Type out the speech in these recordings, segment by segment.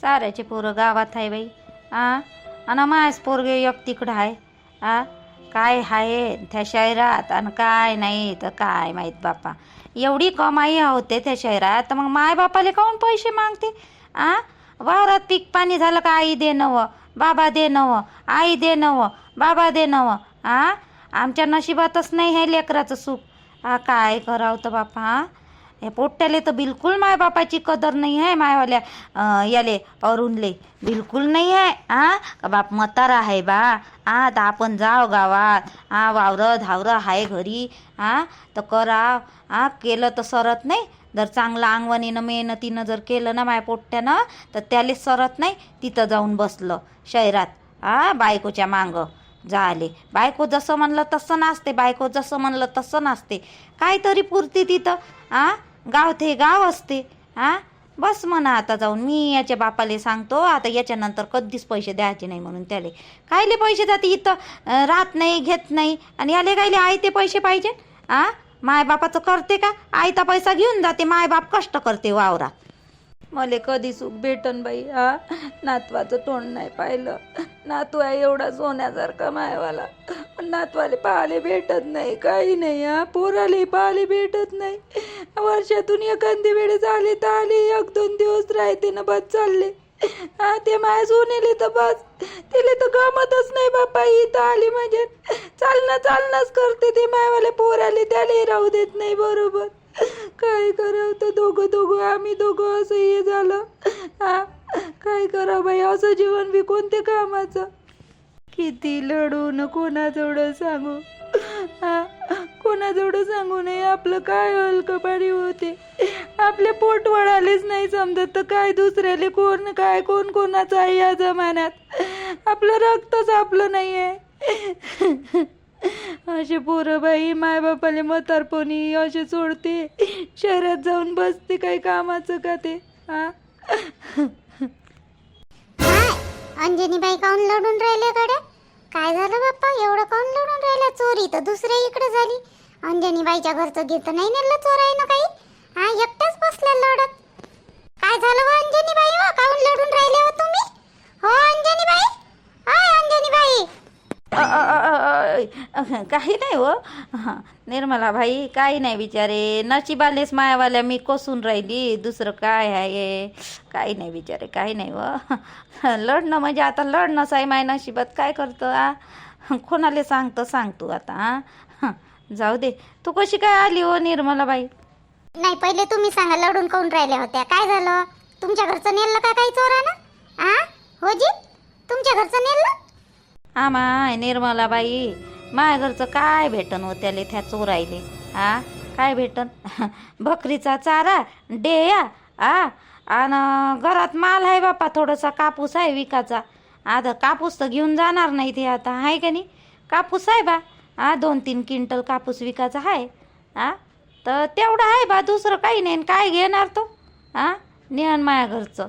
साऱ्याचे पोरं गावात आहे बाई. आ? आणि मायच पोरगे एक तिकडं आहे. आ? काय आहे? त्या शहरात आणि काय नाही तर काय माहीत बापा. एवढी कमाई होते त्या शहरात तर मग माय बापाले काऊन पैसे मागते? आ? वावरात पीक पाणी झालं का आई दे नवं बाबा दे नवं आई दे नवं बाबा दे नवं आ? आमच्या नशिबातच नाही हे लेकराचं सुख. आ काय करावं तर बापा आ? हे पोट्ट्याले तर बिलकुल माय बापाची कदर नाही आहे मायवाल्या याले अरुणले. बिलकुल नाही आहे आ? का बाप मतारा आहे बा? आ तर आपण जाव गावात. आ वावरं धावरं आहे घरी. आ? तर कराव आ? केलं तर सरत नाही. जर चांगलं अंगवणीनं मेहनतीनं जर केलं ना माय पोट्ट्यानं तर त्याले सरत नाही. तिथं जाऊन बसलं शहरात. आ? बायकोच्या मागं झाले. बायको जसं म्हणलं तसं नाचते. बायको जसं म्हणलं तसं नाचते. काहीतरी पुरती तिथं. आ? गाव ते गाव असते हा बस म्हणा आता जाऊन. मी याच्या बापाले सांगतो आता याच्यानंतर कधीच पैसे द्यायचे नाही म्हणून त्याले. कायले पैसे जाते इथं? राहत नाही घेत नाही. आणि याले कायले आहे ते पैसे पाहिजे? आ? माय बापाचं करते का? आयता पैसा घेऊन जाते माय बाप कष्ट करते वावरात. मले कधी सुख भेटन बाई हा? नातवाचं तोंड नाही पाहिलं. नातू आहे एवढा सोन्यासारखा मायवाला. नातवाले पाहाले भेटत नाही काही नाही हा? पोराले पाहाले भेटत नाही. वर्षातून एखादी वेळेस आले तर आले एक दोन दिवस राहते ना बस चालले. हा ते माय सोनेले तर बस. तिले तर गमतच नाही बापा इथं आली म्हणजे. चालणं चालणंच करते ते मायवाले पोराले त्याले राहू देत नाही बरोबर. काय करावं तर दोघं दोघं? आम्ही दोघं असं हे झालं. हा? काय करावं बाई? असं जीवन बी कोणते कामाचं? किती लढून कोणाजवळ सांगू? हा? कोणाजवळ सांगू नये? आपलं काय हलकपाडी होते? आपले पोट वळालेच नाही समजत. तर काय दुसऱ्याले कोण काय कोण कोणाचं आहे या जमान्यात? आपलं रक्तच आपलं नाही आहे असे पोरं बाई मायबापाले म्हातारपणी असे सोडते. शहरात जाऊन बसते काही कामाचं का ते हा अंजनीबाई काऊन लढून राहिले कडे काय झालं बाप्पा? एवढं काऊन लढून राहिल्या? चोरी तर दुसऱ्या इकडे झाली. अंजनीबाईच्या घरचं गीत नाही नेलं चोराईनं काही? हा एकटाच बसल्या लढत. काय झालं हो अंजनीबाई? हो काऊन लढून राहिले हो तुम्ही? हो अंजनीबाई? हाय अंजनीबाई! काही नाही हो. निर्मला भाई काही नाही बिचारे. नशिबालेच मायावाल्या मी कोसून राहिली. दुसरं काय आहे? काही नाही बिचारे काही नाही व लढणं म्हणजे आता लढणंच आहे माय नशिबात. काय करतं आ? कोणाला सांगतं सांगतो आता हां जाऊ दे. तू कशी काय आली हो निर्मला बाई? नाही पहिले तुम्ही सांगा लढून काऊन राहिल्या होत्या? काय झालं? तुमच्या घरचं नेलं का काही चोरानं? आ? हो जी तुमच्या घरचं नेलं? आमाय निर्मलाबाई बाई घरचं काय भेटन हो त्याले त्या चोरायले आ? काय भेटन? बकरीचा चारा डेया आ? आणि घरात माल आहे बापा थोडासा कापूस आहे विकाचा. आता कापूस तर घेऊन जाणार नाही ते आता आहे का नाही? कापूस आहे बा. आ दोन तीन क्विंटल कापूस विकाचा आहे. आ? तर तेवढं आहे बा दुसरं काही नाही. आणि काय घेणार तो? आ? नेहन माया घरचं.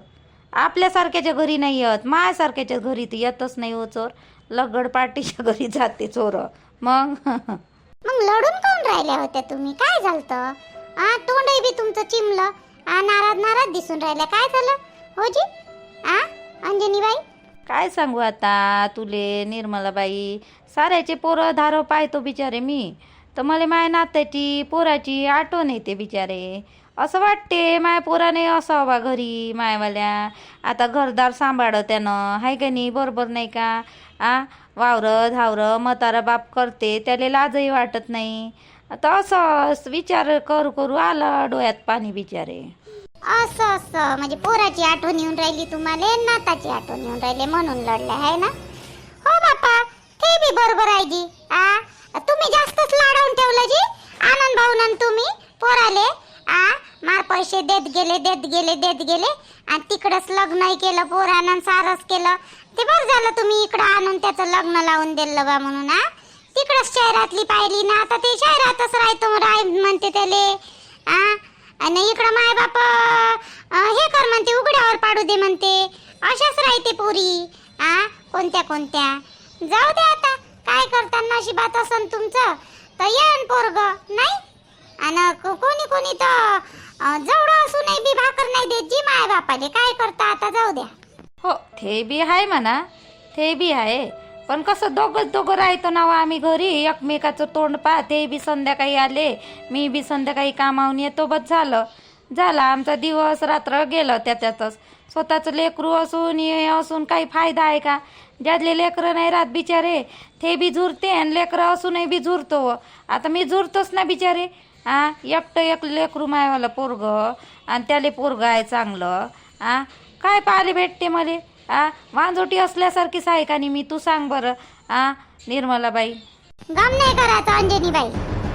आपल्यासारख्याच्या घरी नाही येत मायासारख्याच्या घरी तर येतच नाही हो चोर. लगड पार्टीच्या घरी जाते चोर. मग? मग लढून काऊन राहिल्या होत्या तुम्ही? काय झालतं? आ तोंडही बी तुमचं चिमलं. आ नाराज नाराज दिसून राहिल्या काय झालं? हो जी? आ अंजनीबाई? काय सांगू आता? तुले निर्मलाबाई साऱ्याचे पोरं धारं पाहतो बिचारे मी. तर मला माय नात्याची पोराची आठवण येते बिचारे. असं वाटते माय पोराने असावा घरी मायवाल्या. आता घरदार सांभाळं त्यानं. हाय का नाही? बरोबर नाही का? आ? वावरं धावरं म्हातारा बाप करते. त्याला लाजही वाटत नाही. आता असं विचार करू करू आलं डोळ्यात पाणी बिचारे. असं असं. म्हणजे पोराची आठवण येऊन राहिली तुम्हाला नाताची आठवण येऊन राहिली म्हणून लढले आहे ना? हो बापा ते बी बरोबर आहे जी. आ? तुम्ही जास्तच लाडवून ठेवलं जी. आनंद भाऊन तुम्ही पोराले. आ मार पैसे देत गेले देत गेले देत गेले. आणि तिकडंच लग्नही केलं पोरानं सारस केलं. ते बरं झालं तुम्ही इकडं आणून त्याचं लग्न लावून दिलं बा म्हणून आ. तिकडंच शहरातली पाहिली ना आता ते शहरातच राहतो राय म्हणते त्याले. आ आणि इकडं माय बाप हे कर म्हणते उघड्यावर पाडू दे म्हणते. अशाच राहते पोरी आ कोणत्या कोणत्या. जाऊ दे आता काय करताना नशिबात असन तुमचं. तर येन पोरग नाही? आणि कोणी कोणी तर जवळ जेवढं असूनही बी भाकर नाही देत. जी माय बापाले काय करता आता? जाऊ द्या. हो ते बी आहे म्हणा. ते बी आहे. पण कसं दोघंच दोघं राहतो ना हो आम्ही घरी. एकमेकाचं तोंड पा ते बी संध्याकाळी आले. मी बी संध्याकाळी कामावून येतो बस झालं. झाला आमचा दिवस रात्र गेलं त्याच्यातच. स्वतःचं लेकरू असून हे असून काही फायदा आहे का? ज्यातले लेकरं नाही राहत बिचारे ते बी झुरते आणि लेकरं असूनही बी झुरतो हो. आता मी झुरतोच ना बिचारे. आ एकटं एक लेकरू मायवाला पोरग आणि त्याले पोरग आहे चांगलं. आ काय पाहिले भेटते मले? आ वांजोटी असल्यासारखीच आहे का नाही मी तू सांग बरं. आ निर्मलाबाई. गम नाही करायचं अंजनीबाई.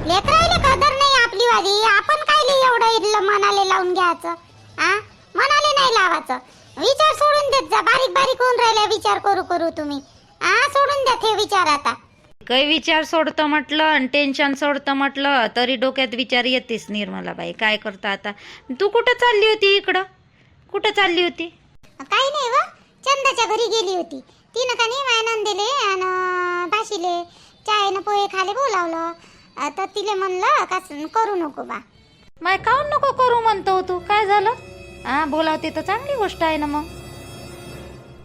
लेकरायले कदर नाही आपली वाली. आपण कायले एवढं इडलं मनाले लावून घ्यायचं? आ? मनाले नाही लावायचं. विचार सोडून देत जा. बारीक बारीक होऊन राहिला विचार करू करू तुम्ही. आ सोडून द्या ते विचार आता. काही विचार सोडतं म्हटलं आणि टेन्शन सोडतं म्हटलं तरी डोक्यात विचार येतेच निर्मलाबाई. काय करता आता? तू कुठं चालली होती इकडं? कुठं चालली होती? काही नाही व चंदाच्या घरी गेली होती. तिनं का नाही माय नंदेले आणि भाशीले चायनं पोहे खाले बोलावलं. तर तिले म्हणलं का करू नको बा. माय काऊन नको करू म्हणतो तू? काय झालं? हा बोलावते तर चांगली गोष्ट आहे ना मग.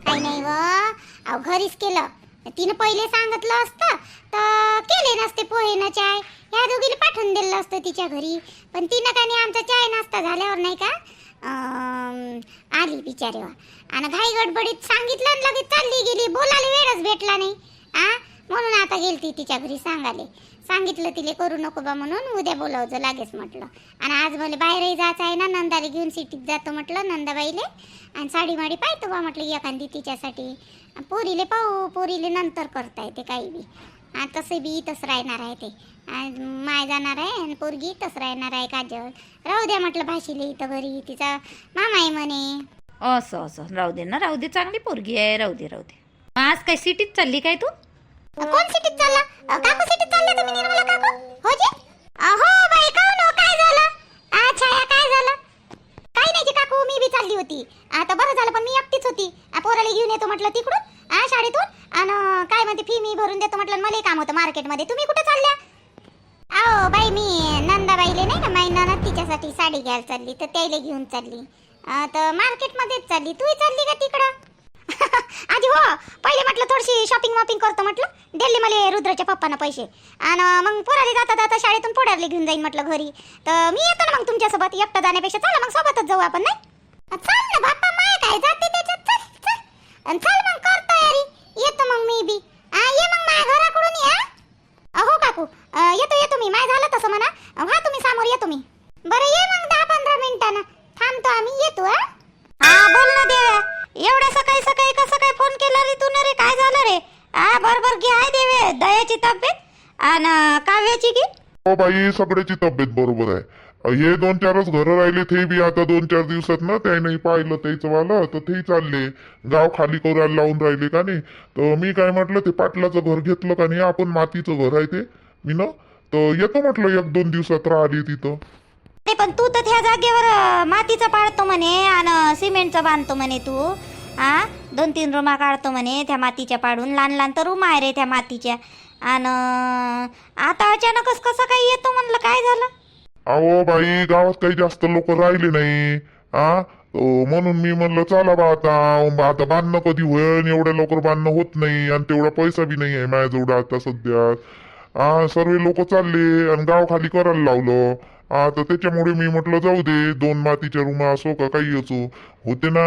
काही नाही व घरीच केलं. तिनं पहिले सांगितलं असतं तर केले नसते पोहे ना चाय. ह्या दोघीला पाठवून दिलं असतं तिच्या घरी. पण तिनं का नाही आमचा चाय नाश्ता झाल्यावर नाही का आली बिचारेवा आणि घाई गडबडीत सांगितलं आणि लगेच चालली गेली. बोलायला वेळच भेटला नाही. आ? म्हणून आता गेली ती तिच्या घरी सांगाले सांगितलं तिले करू नको बा म्हणून उद्या बोलावचं लागेच म्हटलं. आणि आज मला बाहेरही जायचं आहे ना नंदाला घेऊन सिटीत जातो म्हटलं नंदाबाईले. आणि साडी माडी पाहतो बा म्हटलं एखादी तिच्यासाठी. पोरीले पाहू पोरीले नंतर करता येते काही बी. आणि तसे बी इथंच राहणार आहे ते. माय जाणार आहे आणि पोरगी इथंच राहणार आहे काजल. राहू द्या म्हटलं भाशीले इथं घरी तिचा मामा आहे म्हणे. असं असं. राहू दे ना राहू दे. चांगली पोरगी आहे राहू दे राहू दे. आज काय सिटीत चालली काय तू? कोण सिटीत चालला? अ, काकू सिटीत चालले तुम्ही निर्मला काकू? हो जी अहो बाई काहून हो? काय झालं? अच्छा या काय झालं? काही नाही जी काकू मी बी चालली होती. आता बरं झालं पण मी एकटीच होती. आ, पोराला घेऊन येतो म्हटलं तिकडून आ शाळेतून. आणि काय म्हणते फी मी भरून देतो म्हटलं मला काम होतं मार्केटमध्ये. तुम्ही कुठे चालल्या? अहो बाई मी नंदाबाईले नाही का माई ननद तिच्यासाठी साडी घ्यायला चालली तर त्याला घेऊन चालली. तर मार्केटमध्येच चालली. तूही चालली का तिकडं? आजी हो पहिले म्हटलं थोडीशी शॉपिंग वॉपिंग करतो म्हटलं. दिले मला रुद्राच्या पप्पानं पैसे. आणि मग पोराले जाता जाता शाळेतून पोराले घेऊन जाईन म्हटलं घरी. तर मी येतो ना मग तुमच्यासोबत एकटं जाण्यापेक्षा. चला मग सोबतच जाऊ आपण नाही? चल ना बाप्पा माय काय जाते त्याच्यात? चल चल. चल मग कर तयारी. येतो मग मी बी. आ, ये मग माझ्या घराकडून या हो. काकू. येतो येतो मी. माय झालं तसं म्हणा. हा व्हा तुम्ही समोर येतो मी. बरं ये मग दहा पंधरा मिनिटानं. थांबतो आम्ही येतो हा. बोल ना देव्या एवढ्या सकाळी सकाळी कसं काय फोन केला रे तू रे? काय झालं रे? आ बरोबर घे आहे देवे दयाची तब्येत. आणि काव्याची की हो बाई सगळ्याची तब्येत बरोबर आहे. हे दोन चारच घरं राहिले ते बी आता दोन चार दिवसात ना त्याने पाहिलं त्याच वाला तर ते चालले. गाव खाली करायला लावून राहिले का नाही? तर मी काय म्हटलं ते पाटलाचं घर घेतलं का नाही? आपण मातीचं घर आहे ते. मी ना? तर येतो म्हटलं एक दोन दिवसात राहिली तिथं. नाही पण तू तर त्या जागेवर मातीचं पाडतो म्हणे आणि सिमेंटचं बांधतो म्हणे तू. हा दोन तीन रुमा काढतो म्हणे त्या मातीच्या पाडून. लहान लहान तर रुमा आहे रे त्या मातीच्या. आणि आता अचानकच कसं काय येतो म्हणलं? काय झालं? अहो बाई गावात काही जास्त लोक राहिले नाही. आ? म्हणून मी म्हणलं चला बा आता आता बांधणं कधी होईल एवढ्या लवकर बांधणं होत नाही आणि तेवढा पैसा बी नाही आहे माझ्याजवळ आता सध्या. हा सर्व लोक चालले आणि गाव खाली करायला लावलं. हा तर त्याच्यामुळे मी म्हटलं जाऊ दे दोन मातीच्या रूम असो का काही असो. होते ना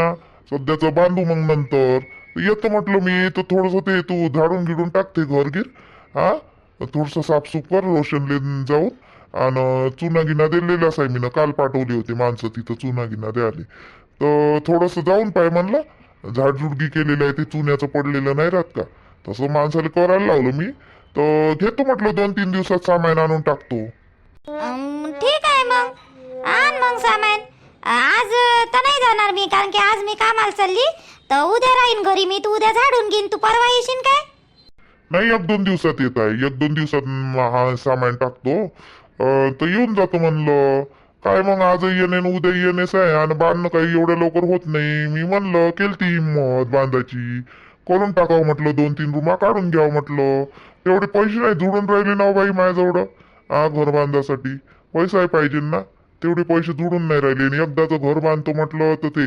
सध्याचं बांधू मग नंतर. येतो म्हटलं मी तर थोडस ते तू झाडून गिडून टाकते घर गिर हा थोडस साफसूफ कर रोशनले जाऊन. आणि चुना गिना दिलेला असाय मी काल पाठवली होती माणसं तिथं चुना गिना द्यायला. तर थोडंसं जाऊन पाय म्हणलं झाडझुडगी केलेलं आहे ते चुन्याचं पडलेलं नाही राहत का? तसं माणसाला करायला लावलं मी. तर घेतो म्हटलं दोन तीन दिवसात सामान आणून टाकतो. ठीक आहे मग. आण मग सामान. आज तर नाही जाणार मी कारण की आज मी कामाला चालली. तर उद्या राहीन घरी मी तू उद्या झाडून घेईन. तू परवा येशील काय? नाही एक दोन दिवसात येत आहे. एक दोन दिवसात म- हा सामान टाकतो. अं, तर येऊन जातो म्हणलं. काय मग आज येणे न उद्या येणेच आहे आणि बांधणं काही एवढ्या लवकर होत नाही. मी म्हणलं केलती हिंमत बांधायची. करून टाकावं म्हटलं दोन तीन रुमा काढून घ्यावं म्हटलं. तेवढे पैसे नाही जुडून राहिले ना हो बाई माझ्याजवळ. हा घर बांधासाठी. पैसा पाहिजे ना. तेवढे पैसे जुडून नाही राहिले. आणि एकदाचं घर बांधतो म्हटलं तर ते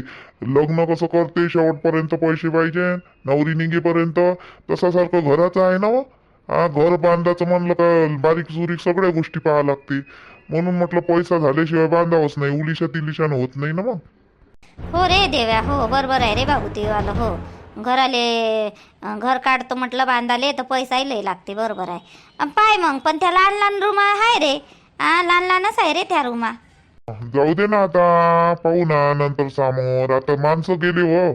लग्न कसं करते? शेवटपर्यंत पैसे पाहिजे. नवरी निघेपर्यंत. तसासारखं घराचं आहे ना हो. हा. घर बांधायचं म्हणलं का बारीक सुरीक सगळ्या गोष्टी पाहा लागते. म्हणून म्हटलं पैसा झाल्याशिवाय बांधावंच नाही. उलिशा तिलिशानं होत नाही ना मग. हो रे देव्या हो. बरोबर आहे रे बाबू ते वालं हो. घराले घर काढतो म्हटलं बांधाले तर पैसाही लई लागते बरोबर आहे. पाय मग पण त्या लहान लहान रूमा आहे रे. हा लहान लहानच आहे रे त्या रूमा. जाऊ दे ना आता पाहू ना नंतर समोर. आता माणसं गेले हो.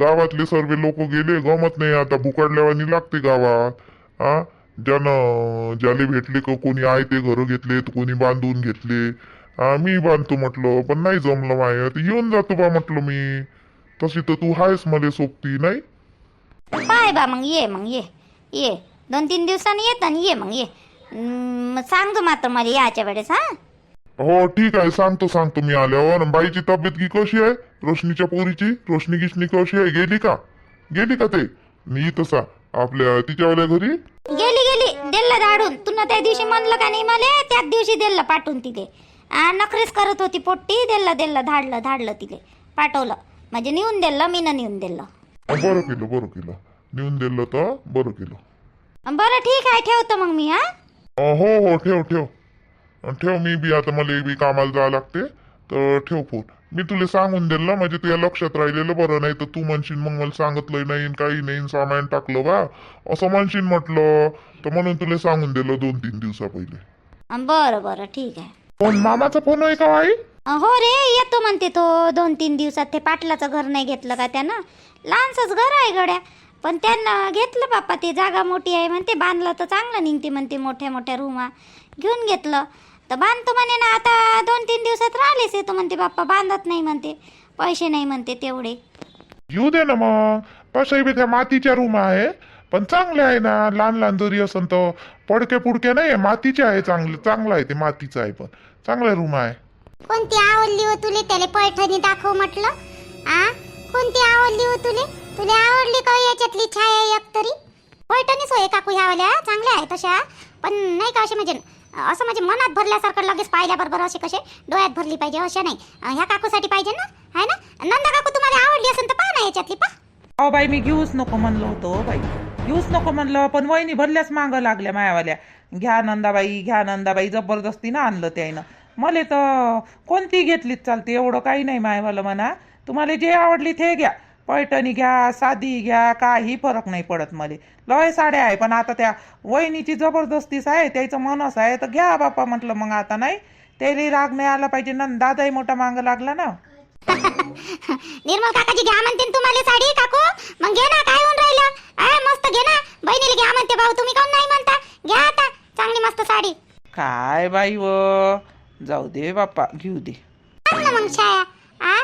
गावातले सर्व लोक गेले गमत नाही. आता भुकाडल्यावानी लागते गावात. हा ज्यानं ज्याले भेटले का कोणी आहे ते घरं घेतले तर कोणी बांधून घेतले. मी बांधतो म्हटलं पण नाही जमलं माय तर येऊन जातो बा म्हटलं मी. तशी तर तू आहेस मला सोबती नाही? पाय बा मग ये मग ये. ये. दोन तीन दिवसांनी येत आणि ये मग ये. सांगतो मात्र मला याच्या वेळेस हा? हो ठीक आहे. सांगतो सांगतो मी आल्यावर. बाईची तब्येत की कशी आहे? रोशनीच्या पोरीची? रोशनी गिशनी कशी आहे? गेली का? गेली का ते? मी तसा आपल्या तिच्यावाल्या घरी? गेली गेली. दिलं धाडून तुला त्या दिवशी म्हणलं का नाही मला? त्याच दिवशी दिलं पाठवून तिले. आ नखरेच करत होती पोट्टी. दिलं दिलं धाडलं धाडलं तिले. पाठवलं. म्हणजे नेऊन दिलं मी नेऊन दिलं. बरं केलं बरं केलं. नेऊन दिलं तर बरं केलं. बरं ठीक आहे ठेवतो मग मी हा? हो हो ठेव ठेव. अं, ठेव मी बी आता मला बी कामाला जावं लागते. तर ठेव फोन. मी तुला सांगून दिलं म्हणजे तुझ्या लक्षात राहिलेलं बरं नाही तर तू म्हणशील मग मला सांगितलं नाही काही नाही सामान टाकलं बा. असं म्हणशील म्हटलं तर म्हणून तुला सांगून दिलं दोन तीन दिवसा पहिले. अं, बरं बरं ठीक आहे. फोन मामाचा फोन आहे का आई? हो रे येतो म्हणते तो. दोन तीन दिवसात ते पाटलाचं घर नाही घेतलं का त्यानं? लहानसंच घर आहे गड्या. पण त्यांना घेतलं बाप्पा ते जागा मोठी आहे म्हणते बांधलं तर चांगलं निघते म्हणते मोठ्या मोठ्या रूमा घेऊन घेतलं. तर बांधतो म्हणे ना आता दोन तीन दिवसात राहिलेच येतो म्हणते बाप्पा बांधत नाही म्हणते. पैसे नाही म्हणते तेवढे. येऊ दे ना मग. तसंही बी त्या मातीच्या रूम आहे. पण चांगले आहे ना. लहान लहान जरी असन तर पडके पुडके नाही आहे. मातीचे आहे चांगलं चांगलं आहे ते मातीचं आहे पण. चांगला रूम आहे. कोणती आवडली हो तुले? त्याला पैठणी दाखव म्हटलं. आ? कोणती आवडली हो तुले? तुला आवडली का हो याच्यातली छाया एक तरी? पैठणीच होय काकू ह्यावाल्या चांगल्या आहे तशा पण नाही का असे म्हणजे असं म्हणजे मनात भरल्यासारखं लगेच पाहिल्याबरोबर असे कसे डोळ्यात भरली पाहिजे अशा नाही. ह्या काकूसाठी पाहिजे ना? आहे ना? नंदा काकू तुम्हाला आवडली असेल तर पहा ना याच्यातली पा अहो बाई मी घेऊच नको म्हणलो होतो हो बाई. घेऊच नको म्हणलं पण वहिनी भरल्याच मागं लागल्या मायावाल्या. घ्या नंदाबाई घ्या नंदाबाई. जबरदस्तीनं आणलं त्याईनं मला तर कोणती घेतलीच चालते? एवढं काही नाही मायवालं म्हणा. तुम्हाला जे आवडली ते घ्या. पैठणी घ्या साधी घ्या काही फरक नाही पडत मला. लय साड्या आहे पण आता त्या वहिनीची जबरदस्तीच आहे त्याचं मनस आहे तर घ्या बापा म्हटलं मग आता नाही. त्याला राग नाही आला पाहिजे ना दादाही मोठा मागं लागला ना. निर्मल काकाजी घ्या म्हणते तुम्हाला साडी काकू. मग घे ना काय होऊन राहिलं? आहे मस्त घे ना. बहिणीला घ्या म्हणते भाऊ तुम्ही कोण नाही म्हणता? घ्या आता चांगली मस्त साडी. काय बाई व? जाऊ दे बाप्पा घेऊ दे. मग छाया आ?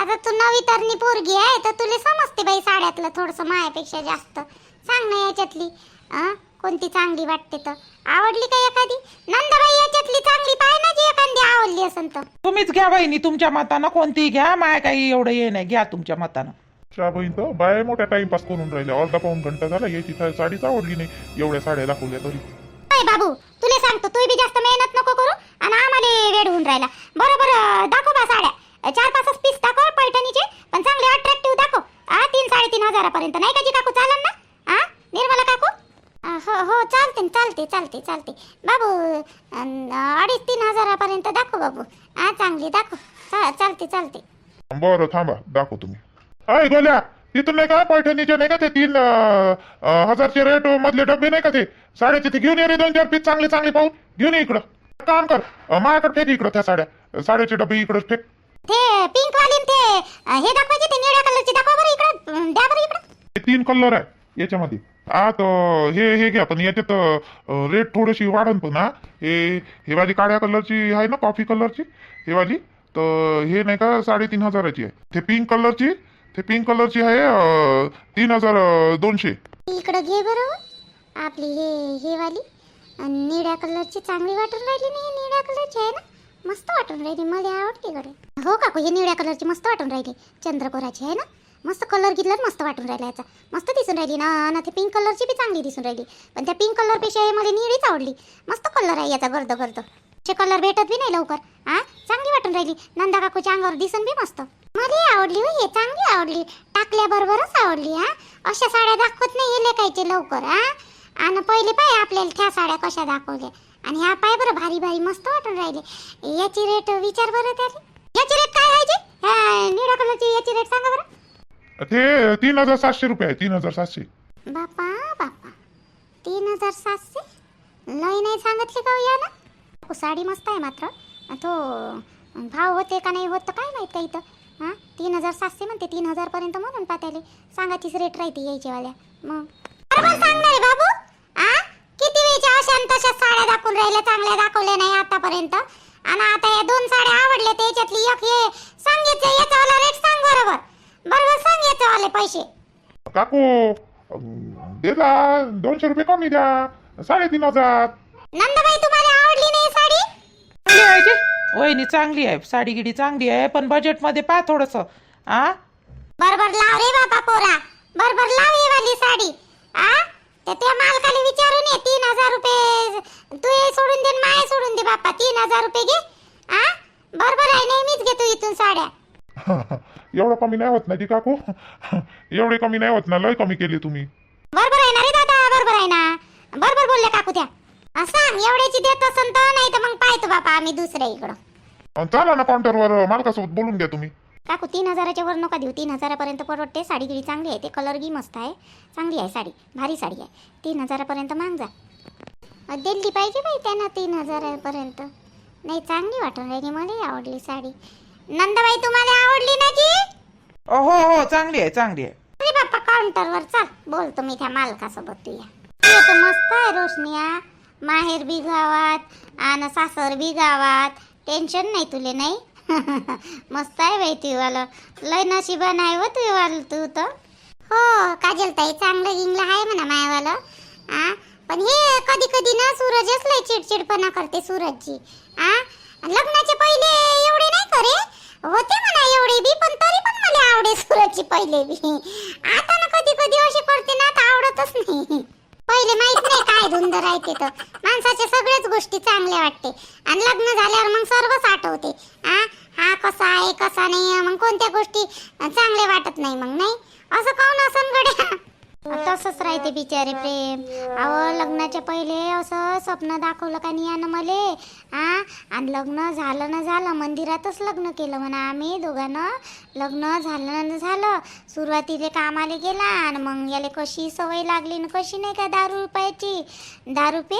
आता तू नवी तरणी पोरगी आहे तर तुला समजते बाई साड्यातलं थोडस मायापेक्षा जास्त. सांग ना याच्यातली आ? कोणती चांगली वाटते तर? आवडली का एखादी? नंदाबाई याच्यातली चांगली पाय ना जी एखादी आवडली असेल तर. तुम्हीच घ्या बहिणी तुमच्या मतानं कोणतीही घ्या माय काही एवढं हे नाही घ्या तुमच्या मतानं. चहा बहीण तर बाय मोठ्या टाइमपास करून राहिल्या अर्धा पाऊन घंटा झाला याची साडीच आवडली नाही एवढ्या साड्या दाखवल्या तरी. नाही बाबू तुले सांगतो तू बी जास्त मेहनत नको करू आणि आम्हाला वेळ होऊन राहिला. बरोबर दाखव बा साड्या. चार पाचच पीस दाखव पैठणीचे पण चांगले अट्रॅक्टिव्ह दाखव. हा तीन साडेतीन हजारापर्यंत. नाही का जी काकू चालन ना? हा निर्मला काकू? हो हो चालते चालते चालते चालते. बाबू अडीच तीन हजारापर्यंत दाखव बाबू. हा चांगली दाखव. चालते चालते. बरं थांबा दाखव तुम्ही गोल्या! तिथून नाही का पैठणीचे नाही का ते तीन अं, हजारचे रेट मधले डबे नाही का ते? साड्याचे ते घेऊन ये रे दोन चार पीस चांगले चांगले पाहून. घेऊन ये इकडं. काम कर अं, माझ्याकडे फेक इकडं त्या साड्या. साड्याचे डबे इकडं फेक. ते पिंक वाली न ते अं, हे दाखवायचे ते निळ्या कलरची दाखवा बरं इकडं अं, द्या बरं इकडं. हे तीन कलर आहे याच्यामध्ये. तर हे हे घ्या पण याच्यात रेट थोडीशी वाढन पण हा. हे हे वाली काळ्या कलरची आहे ना कॉफी कलरची हे वाली तर हे नाही का साडेतीन हजाराची आहे. ते पिंक कलरची ते पिंक कलरची आहे अं, तीन हजार अं, दोनशे. इकडं घे बरं हो. आपली हे हे वाली. आणि निळ्या कलरची चांगली वाटून राहिली नाही निळ्या कलरची आहे ना? मस्त वाटून राहिली मला आवडते गडे हो काकू हे निळ्या कलरची मस्त वाटून राहिली. चंद्रकोराची आहे ना? मस्त कलर घेतला मस्त वाटून राहिला याचा. मस्त दिसून राहिली ना? ना ते पिंक कलरची बी चांगली दिसून राहिली. पण त्या पिंक कलरपेक्षा हे मला निळीच आवडली. मस्त कलर आहे याचा गर्द गर्द. चे कलर भेटत बी नाही लवकर हा चांगली वाटून राहिली. नंदा काकूच्या अंगावर दिसन बी मस्त. मला आवडली हो चांगली आवडली. टाकल्याबरोबरच आवडली हा अशा साड्या दाखवत नाही हे लेकायचे लवकर हा आणि पहिले पाय आपल्याला त्या साड्या कशा दाखवल्या. आणि ह्या पाय बरं भारी भारी मस्त वाटून राहिले. याची रेट विचार बरं त्याला. याची रेट काय आहे जी? निळ्या कलरची याची रेट सांगा बरं. ते तीन हजार सातशे रुपये आहे तीन हजार सातशे. बापा बापा. तीन हजार सातशे? लय नाही सांगितले का हो या ना हो, साडी मस्त आहे मात्र. तो भाव होते का नाही होत तर काय माहीत का इथं हां? तीन हजार सातशे म्हणते तीन हजार पर्यंत म्हणून पात्याले. सांगाचीच रेट राहते यायची वाल्या मग बरोबर सांगणार आहे बाबू. आ? किती वेळच्या अशा साड्या दाखवून राहिल्या चांगल्या दाखवल्या नाही आतापर्यंत. आणि आता या दोन साड्या आवडल्या एक हे सांगितलं रेट सांग बरोबर. बरोबर सांग पैसे. काकू दे दोनशे रुपये कमी द्या साडेतीन हजार. नंदबाई तुम्हाला साडी चांगली आहे जी वहिनी चांगली आहे साडी गिडी चांगली आहे पण बजेटमध्ये पहा थोडंसं. आ? बरोबर लाव रे बाबा पोरा. बरोबर लाव ही वाली साडी. आ? तर त्या मालकाला विचारून ये तीन हजार रुपये तू हे सोडून दे माय सोडून दे बापा तीन हजार रुपये घे. आ? बरोबर आहे नेहमीच घेतो इथून साड्या. एवढं कमी नाही होत ना ती काकू? एवढे कमी नाही होत ना लय कमी केली तुम्ही. बरोबर आहे ना रे दादा बरोबर आहे ना. बरोबर बोलले काकू त्या. सांग एवढ्याची देत असन तर नाही तर मग पाहतो बापा आम्ही दुसऱ्या इकडं. अं, चला ना काउंटरवर मालकासोबत बोलून घ्या तुम्ही. काकू तीन हजाराच्या वर नका देऊ. तीन हजारापर्यंत परवडते. साडी गिडी चांगली आहे. ते कलर गी मस्त आहे. चांगली आहे साडी. भारी साडी आहे. तीन हजारापर्यंत माग जा. अ, दिली पाहिजे बाई त्यांना तीन हजारापर्यंत. नाही चांगली वाटून राहिली. मला आवडली साडी. नंदाबाई तुम्हाला आवडली ना जी हो हो चांगली आहे चांगली आहे. अरे बाप्पा काउंटरवर चल. बोलतो मी त्या मालकासोबत तुया ते तर मस्त आहे रोशनिया. माहेर बी गावात आणि सासर बी गावात. टेन्शन नाही तुले नाही? मस्त आहे बाई तुवालं लय नशिबा आहे व तुवाल तू तर. हो काजल ताई चांगलं गिंगलं आहे म्हणा मायावालं. आ? पण हे कधी कधी ना सूरजच लय चिडचिडपणा करते सूरजची. आ? लग्नाचे पहिले एवढे नाही करे होते म्हणा एवढे बी पण तरी पण मला आवडे सूरजची पहिले बी. आता ना कधी कधी असे करते ना आता आवडतच नाही. पहिले माहीत नाही काय धुंद राहते तर. माणसाचे सगळ्याच गोष्टी चांगल्या वाटते. आणि लग्न झाल्यावर मग सर्वच आठवते. आ? हा कसा आहे कसा नाही मग कोणत्या गोष्टी चांगल्या वाटत नाही मग नाही? असं काऊन असं गड्या? तसंच राहते बिचारे प्रेम. अहो लग्नाच्या पहिले असं स्वप्न दाखवलं का नाही यानं मले? आ? आणि लग्न झालं ना झालं मंदिरातच लग्न केलं म्हणा आम्ही दोघांना. लग्न झालं ना झालं सुरुवातीले कामाले गेला आणि मग याला कशी सवय लागली ना कशी नाही का दारू रुपयाची? दारू पे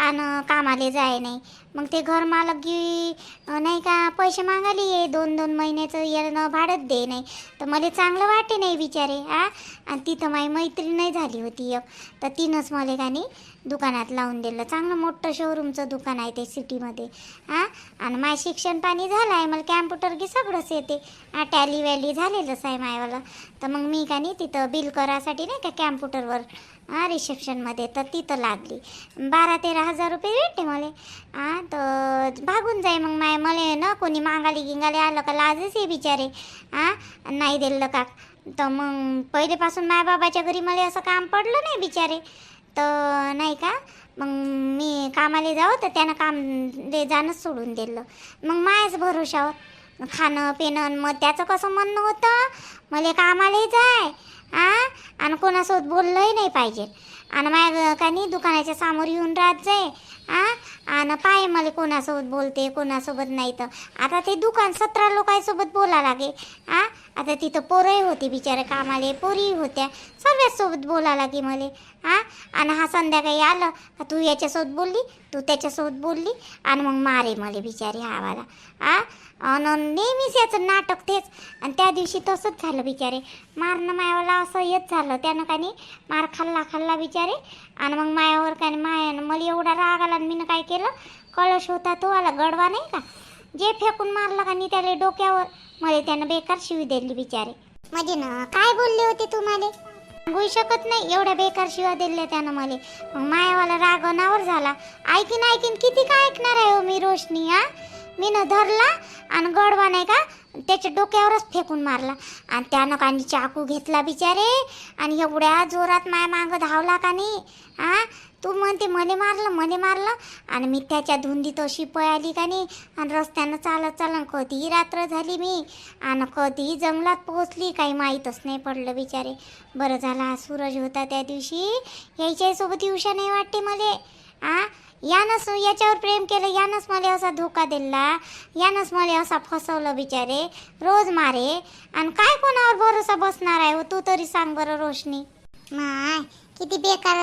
आणि कामाले जाय नाही. मग ते घर मालक नाही का पैसे मागायला ये दोन दोन महिन्याचं यानं भाडत दे नाही. तर मला चांगलं वाटे नाही बिचारे आ? आणि तिथं माझी मैत्रीण नाही झाली होती एक. तर तिनंच मला का नाही दुकानात लावून दिलं. चांगलं मोठं शोरूमचं दुकान आहे ते सिटीमध्ये हां? आणि माय शिक्षण पाणी झालं आहे. मला कॅम्प्युटर की सगळंच येते. टॅली वॅली झालेलंच आहे मायवाला. तर मग मी का नाही तिथं बिल करासाठी नाही का कॅम्प्युटरवर हां रिसेप्शनमध्ये तर तिथं लागली. बारा तेरा हजार रुपये भेटते मला. हां तर भागून जाई मग माय. मला ना कोणी मागाली गिंगाले आलं का लाजच आहे बिचारे. हां नाही दिलं का? तर मग पहिलेपासून मायबाबाच्या घरी मला असं काम पडलं नाही बिचारे. तर नाही का? मग मी कामाला जाऊ तर त्यानं काम दे जाणंच सोडून दिलं. मग मायाच भरोशावर खाणं पिणं मग त्याचं कसं म्हणणं होतं मला कामालाही जाय आ? आणि कोणासोबत बोललंही नाही पाहिजे. आणि माझ्या का नाही दुकानाच्या समोर येऊन राहत जाय आ? आणि पाय मला कोणासोबत बोलते कोणासोबत नाही तर. आता ते दुकान सतरा लोकांसोबत बोला लागे आ? आता तिथं पोरंही होती बिचारे कामाले पोरी होत्या. सर्वांसोबत बोला लागे मला हां? आणि हा संध्याकाळी आलं का तू याच्यासोबत बोलली? तू त्याच्यासोबत बोलली? आणि मग मारे मला बिचारे हावाला आ आणि नेहमीच याचं नाटक तेच. आणि त्या दिवशी तसंच झालं बिचारे. मारणं मायावाला असं येत झालं. त्यानं का नाही मार खाल्ला खाल्ला बिचारे. आणि मग मायावर काय नाही मायानं मला एवढा राग आला आणि मीनं काय केलं? कळश होता तो आला गडवा नाही का? जे फेकून मारलं का नाही त्याला डोक्यावर मला त्यानं बेकार शिवी दिली बिचारे. म्हणजे ना काय बोलले होते तुम्हाला सांगू शकत नाही एवढ्या बेकार शिवा दिल्या त्यानं मला. मग मायावाला राग अनावर झाला. ऐकीन ऐकीन किती काय ऐकणार आहे हो मी रोशनी हा? मी न धरला आणि गडवा नाही का त्याच्या डोक्यावरच फेकून मारला. आणि त्यानं कानी चाकू घेतला बिचारे. आणि एवढ्या जोरात माय मागं धावला का नाही? आ? तू म्हणते मले मारलं मले मारलं. आणि मी त्याच्या धुंदीत अशी पळाली का नाही? आणि रस्त्यानं चालत चालन कधीही रात्र झाली मी. आणि कधीही जंगलात पोहोचली काही माहीतच नाही पडलं बिचारे. बरं झाला हा सूरज होता त्या दिवशी. यायच्यासोबत येऊशा नाही वाटते मले. आ? यानंच याच्यावर प्रेम केलं यानंच मला असा धोका दिला यानंच मला असा फसवलं बिचारे रोज मारे. आणि काय कोणावर भरोसा बसणार आहे हो? तू तरी सांग बरं रोशनी. माय किती बेकार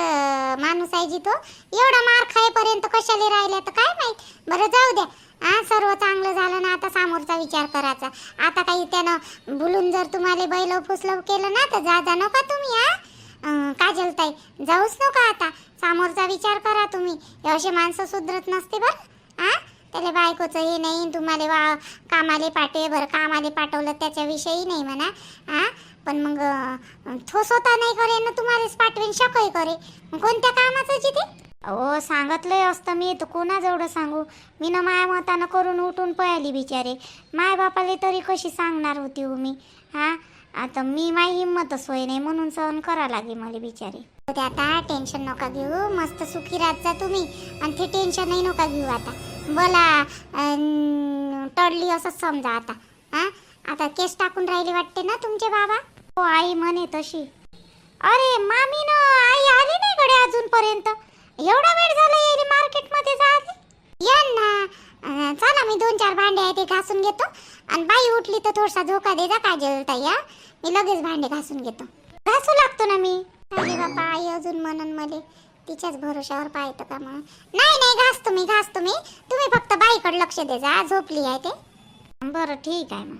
माणूस आहे जी तो. एवढा मार खाईपर्यंत कशाला राहिल्या तर काय माहीत? बरं जाऊ द्या. हा सर्व चांगलं झालं ना आता समोरचा विचार करायचा. आता काही त्यानं भुलून जर तुम्हाला बैल फुसलं केलं ना तर जा जा नका तुम्ही हा का काजलताई जाऊच नका आता. समोरचा विचार करा तुम्ही. असे माणसं सुधरत नसते बरं. हा त्याला बायकोचं हे नाही तुम्हाला वा कामाले पाठवे बरं. कामाले पाठवलं त्याच्याविषयी नाही म्हणा. हा पण मग अं, तो स्वतः नाही करे ना तुम्हालाच पाठवेन शकही करे. कोणत्या कामाचं जिथे ते? अहो सांगितलंय असतं मी तर कोणाजवळ सांगू? मी ना माया मतानं करून उठून पळाली बिचारे. माय बापाले तरी कशी सांगणार होती हो मी? हा आता मी माझी हिंमतच होय नाही म्हणून सहन करा लागे मला बिचारी. हो ते आता टेन्शन नका घेऊ मस्त सुखी राहत जा तुम्ही. आणि ते टेन्शनही नका घेऊ आता. बोला टळली असंच समजा आता. हा? आता केस टाकून राहिली वाटते ना तुमचे बाबा? हो आई म्हणे तशी. अरे मामी न आई आली नाही कडे अजूनपर्यंत. एवढा वेळ झाला यायला मार्केटमध्ये जायला? या ना. चला मी दोन चार भांडे आहे ते घासून घेतो. आणि बाई उठली तर थोडसा झोका दे जा काजल ताई या मी लगेच भांडे घासून घेतो. घासू लागतो ना मी. अरे बापा आई अजून म्हणून मले तिच्याच भरोशावर पाहतो का म्हणून नाही नाही घासतो मी घासतो मी. तुम्ही फक्त बाईकडे लक्ष दे जा झोपली आहे ते. बरं ठीक आहे मग.